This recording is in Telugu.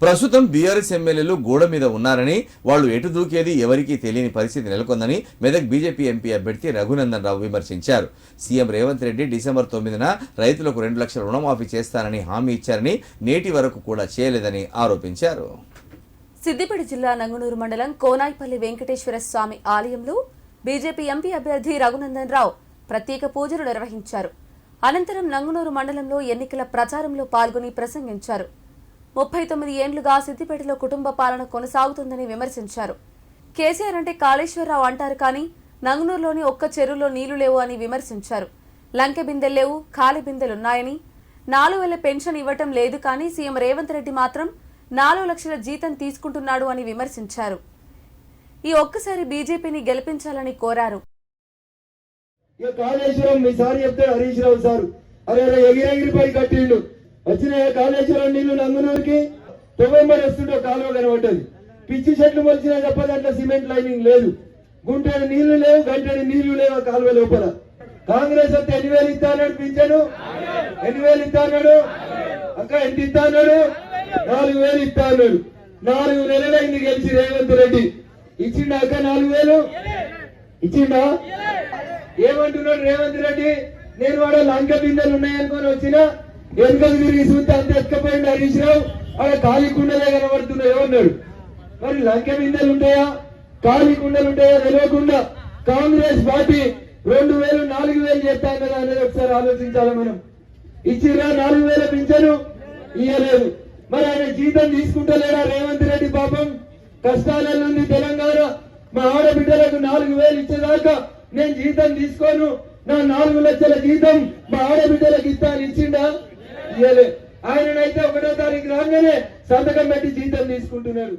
ప్రస్తుతం బీఆర్ఎస్ ఎమ్మెల్యేలు గోడ మీద ఉన్నారని వాళ్ళు ఎటు దూకేది ఎవరికీ తెలియని పరిస్థితి నెలకొందని మెదక్ బీజేపీ ఎంపీ అభ్యర్థి రఘునందన్ రావు విమర్శించారు. సీఎం రేవంత్ రెడ్డి డిసెంబర్ తొమ్మిదిన రైతులకు రెండు లక్షల రుణమాఫీ చేస్తానని హామీ ఇచ్చారని నేటి వరకు కూడా చేయలేదని ఆరోపించారు. సిద్దిపేట జిల్లా నంగునూరు మండలం కోనాయిపల్లి వెంకటేశ్వర స్వామి ఆలయంలో బీజేపీ ఎంపీ అభ్యర్థి రఘునందన్ రావు ప్రత్యేక పూజలు నిర్వహించారు. అనంతరం నంగునూరు మండలంలో ఎన్నికల ప్రచారంలో పాల్గొని ప్రసంగించారు. ముప్పై తొమ్మిది ఏండ్లుగా సిద్దిపేటలో కుటుంబ పాలన కొనసాగుతుందని విమర్శించారు. కేసీఆర్ అంటే కాళేశ్వరరావు అంటారు కానీ నంగునూరులోని ఒక్క చెరువులో నీళ్ళు లేవు అని విమర్శించారు. లంకె బిందెలు లేవు ఖాళీ బిందెలున్నాయని నాలుగు వేల పెన్షన్ ఇవ్వటం లేదు కానీ సీఎం రేవంత్ రెడ్డి మాత్రం నాలుగు లక్షల జీతం తీసుకుంటున్నాడు అని విమర్శించారు. ఈ ఒక్కసారి బీజేపీని గెలిపించాలని కోరారు. కాళేశ్వరం మీ సార్ చెప్తే హరీష్ రావు సార్. అరే అరే కట్టి వచ్చినాయా వచ్చిన కాళేశ్వరం నీళ్ళు నంగునూరుకి నవంబర్ వస్తుంటే కాలువ కనబడ్డది. పిచ్చి చెట్లు మొలిచినా తప్ప దాంట్లో సిమెంట్ లైనింగ్ లేదు. గుంటడి నీళ్ళు లేవు గంటడి నీళ్ళు లేవు కాలువ లోపల. కాంగ్రెస్ వస్తే ఎన్ని వేలు ఇస్తాడు పింఛను? ఎన్ని వేలు ఇస్తాడు అక్క ఎంత ఇస్తాడు నాలుగు వేలు ఇస్తాడు నాలుగు నెలలైంది గెలిచి రేవంత్ రెడ్డి. ఇచ్చిండా అక్క నాలుగు వేలు? ఇచ్చిండా? ఏమంటున్నాడు రేవంత్ రెడ్డి? నేను వాడు లంక బిందెలు ఉన్నాయనుకొని వచ్చిన వెనుకకు తిరిగి చూస్తే అంత ఎత్తుకపోయింది హరీష్ రావు? అక్కడ ఖాళీ కుండలే కనబడుతున్నాయో అన్నాడు. మరి లంక బిందెలు ఉంటాయా? ఖాళీ కుండలు ఉంటాయా? తెలియకుండా కాంగ్రెస్ పార్టీ రెండు వేలు నాలుగు వేలు చేస్తాం కదా అనేది ఒకసారి ఆలోచించాలి మనం. ఇచ్చిరా నాలుగు వేల పింఛను? ఇయ్యలేదు. మరి ఆయన జీతం తీసుకుంటలేడా రేవంత్ రెడ్డి పాపం? కష్టాలలో తెలంగాణ. మా ఆడబిడ్డలకు నాలుగు వేలు ఇచ్చేదాకా నేను జీతం తీసుకోను. నా నాలుగు లక్షల జీతం మా ఆడబిడ్డలకు ఇస్తాను ఇచ్చిండా? ఆయన ఆయననైతే ఒకటో తారీఖు రాగానే సంతకం పెట్టి జీతం తీసుకుంటున్నాడు